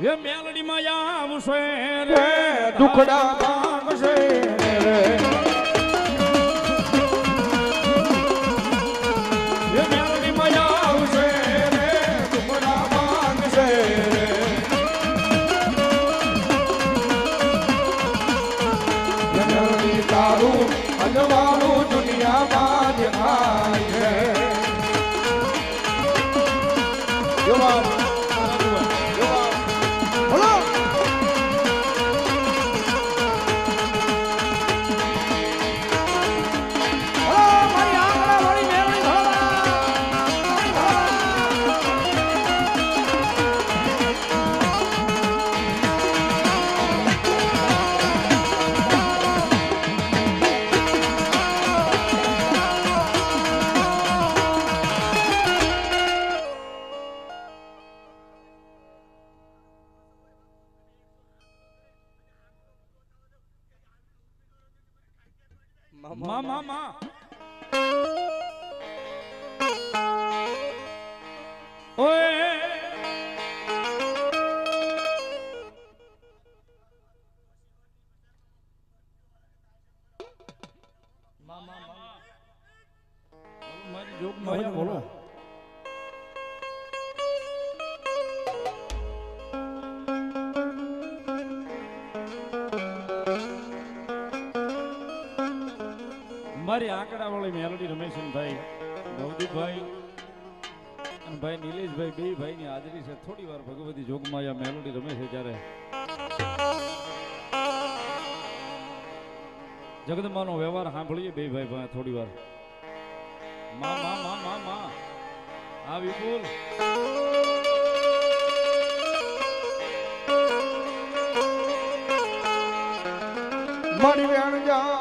એ મેલડીમાં આવશે રે દુખડા માંગશે રે. એ મેલડીમાં આવશે રે દુખડા માંગશે રે. જનની તારું અજવાળું મા માં માં. ઓય. મા મા મા મારી જોગ બોલો બોલો. મારી આંકડાવાળી મેલડી રમેશનભાઈ, નવદીપભાઈ અને ભાઈ નિલેશભાઈ, બે ભાઈની હાજરી છે. થોડી વાર ભગવતી જોગમાં આ મેલોડી રમે જ્યારે. જગદમાનો વ્યવહાર સાંભળીએ બે ભાઈ થોડી વાર. મા મા મા મા મા. આ વિપુલ મારી વેણ જાય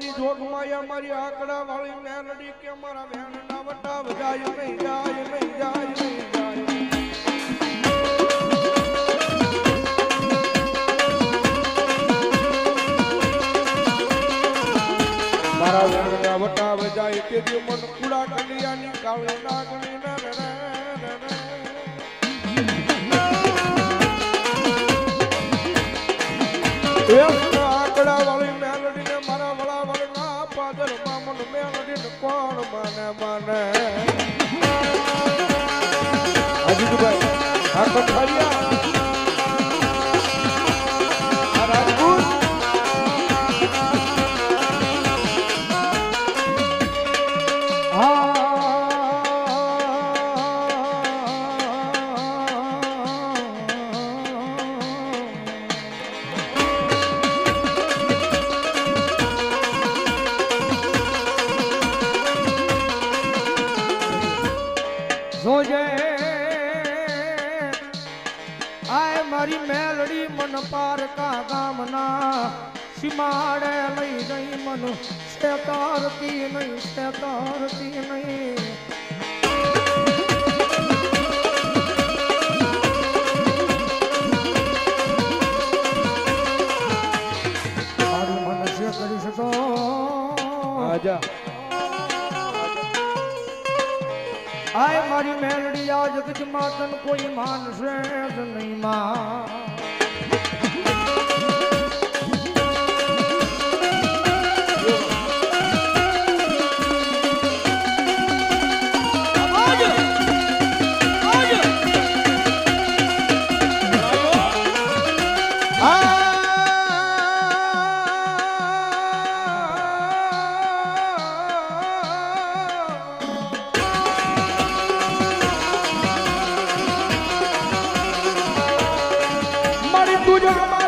જાય પણ મારી જોગ માયા મારી આંકડા વાળી મેલડી કે મારા વેણ ના વટાવ જાય નહીં જાય નહીં જાય નહીં જાય. મારા વેણના વટાવ જાય જે મન કુડા કલિયાની કાળી નાગણી, ના રે માને જોજે આય મારી મેલડી મન પારકા ગામના સીમાડે લઈ ગઈ મન. શેતારતી નહીં શેતારતી નહીં. કરી શકો. આજા. આય મારી મેલડી આ જગત માતન કોઈ માનશે નહીં માં. મારી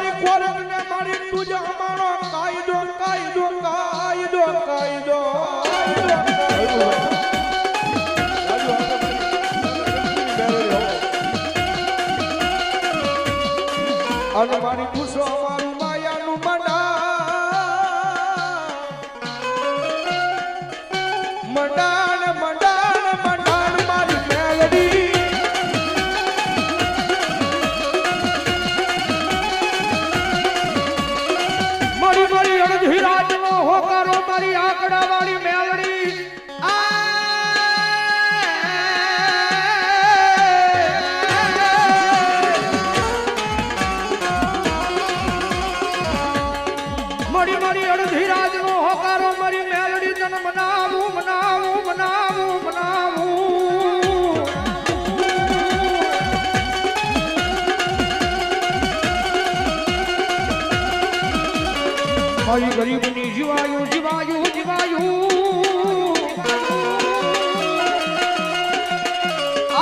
મારી ગરીબની જીવાયું જીવાયું જીવાયું.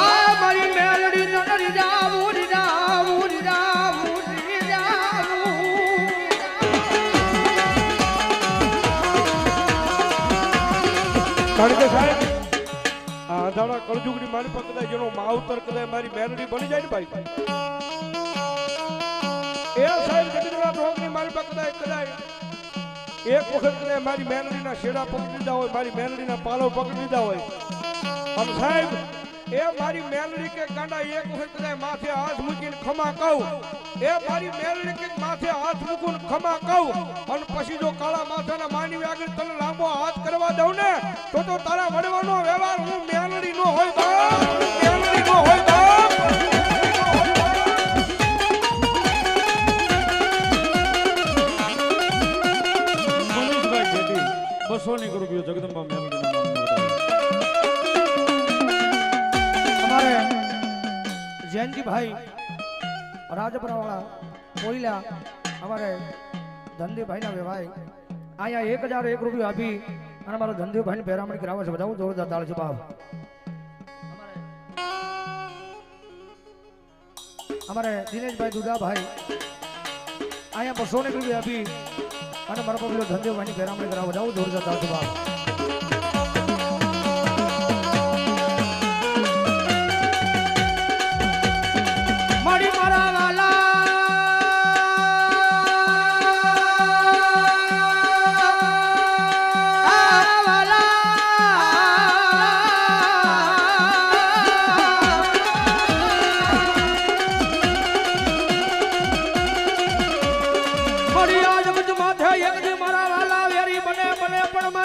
આ મારી મેલડી નરી જાવું માવતર કદાચ મારી મેલડી બની જાય ને ભાઈ. એ સાહેબ જગતના રોગની મારી એક વખત મારી મેલડીના શેડા પકડી દીધા હોય, મારી મેલડીના પાલો પકડી દીધા હોય. અને સાહેબ, એ મારી મેલડી કે કાંડા એક વખત માથે હાથ મૂકીને ખમા કહું. એ મારી મેલડી કે માથે હાથ મૂકું ને ખમા કહું. અને પછી જો કાળા માથાના માનવી આગળ તને લાંબો હાથ કરવા દઉં ને, તો તો તારા વડવાનો વ્યવહાર હું મેલડી નો હોય બાપ મેલડી નો હોય બસો ની રૂપિયો જગદંબા મેલડીના. અમારે જયંતિભાઈ રાજપરાવાળા કોયલા અમારે ધનદીભાઈના વ્યવહાર અહીંયા એક હજાર એક રૂપિયો આપી અને અમારો ધનદીભાઈની પહેરામણી કરાવે છે. બધા જોરદાર તાળ છે, બાપ. અમારે દિનેશભાઈ દુદાભાઈ અહીંયા બસો ને રૂપિયા આપી. અને મારો પગલો ધનદેવભાઈની પહેરામણી કરાવે બધા જોરદાર તાળ છે બાપ.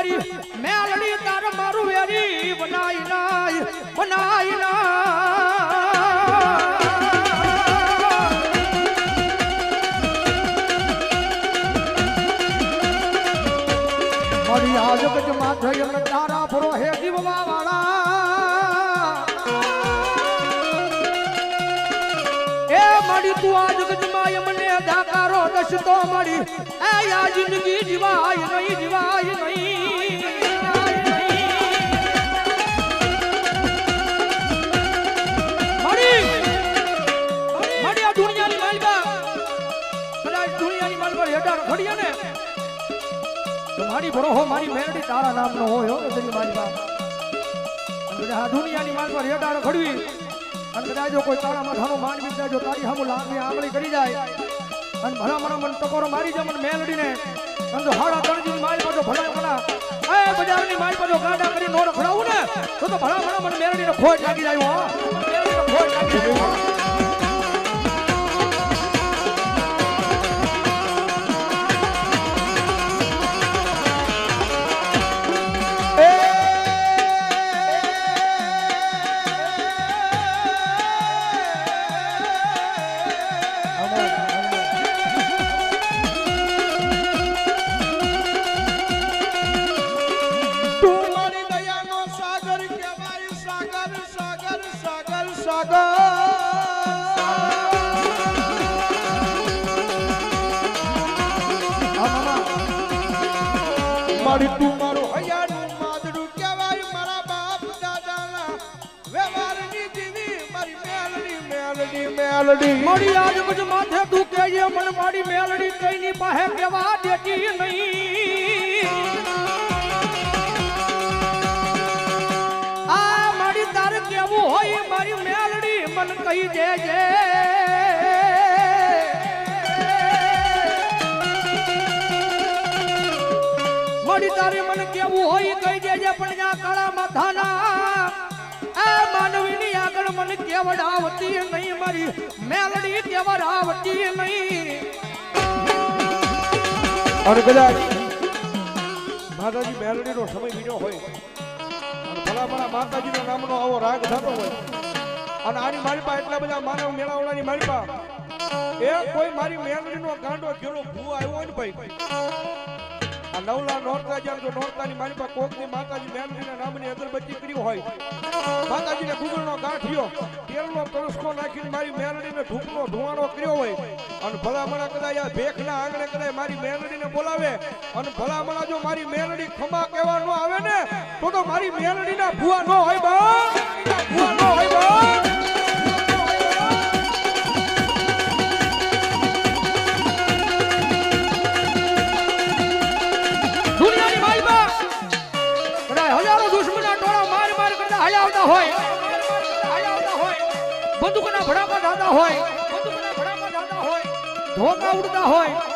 મારી મેલડી તાર મારું વેરી બનાઈ નાય બનાઈ નાય. મારી આજ મુજ માથે એક તારા ફરો હે જીવવા વાળા. એ મારી તું આજ ગજમાય મને દાકારો દશ તો મળી એ આ જિંદગી જીવાય નહીં જીવાય નહીં માલિકા ને તો મારી ભરોહો મારી મેરડી તારા નામનો હોય હો તેની મારી કદાચ આ દુનિયાની પર હેડાર ખડવી અને કદાચ જો કોઈ તારા માથાનો માન વિચાર જો તારી સામું લાગણી આંગળી કરી જાય અને ભલા મને મન ટકોરો મારી જાય મને મેલડીને અને જો હાડા તણજીની માલ પાછો ભલા ભલા એ બજારની માલ પાછો ગાડા કરી નો રખડાવું ને, તો તો ભલા ભલા મને મેલડીને ખોટ લાગી જાય હો. મેલડીને ખોટ લાગી જાય મારી તું. મારું હૈયાનું માદડું કહેવાય મારા બાપ દાદાના. વ્યવહારની દીવી મારી મેલડી મેલડી મેલડી. મારી આજ કુછ માથે દુખે કેજે મન મારી મેલડી કઈની પાસે કેવા દેતી નહીં. આ મારી તાર કેવું હોય મારી મેલડી મન કહી દેજે. મારી તારે મન કેવું હોય કહી દેજે, પણ જ્યાં કાળા માથાના. આ માનવીની આગળ મને કેવડાવતી નહીં મારી. મેલડી કેવડાવતી નહીં. અને કદાચ માતાજી મેલડીનો સમય બીજો હોય, અને ભલા ભલા માતાજીના નામનો આવો રાગ થતો હોય, અને આની મારી પાસે એટલા બધા માનવ મેળાવડાની મારી પાસે એ કોઈ મારી મેલડીનો ગાંડો ઘેરો ભૂ આવ્યો હોય ને ભાઈ નવલા નોરતા જ્યાં જો નોરતાની મારી પાસે કોકની માતાજી મેલડીના નામની અગરબત્તી કરી હોય, માતાજીને ગુગળનો ગાંઠિયો તેલનો તરસકો નાખીને મારી મેલડીને ધૂપનો ધુવાણો કર્યો હોય, અને ભલામણા કદાચ આ ભેખના આંગણે કદાચ મારી મેલડીને બોલાવે, અને ભલામણા જો મારી મેલડી ખમા કહેવા ન આવે ને, તો તો મારી મેલડીના ભૂવા ન હોય બા ભૂવા ન હોય બા. ભડાકા થતા હોય ધોકા ઉડતા હોય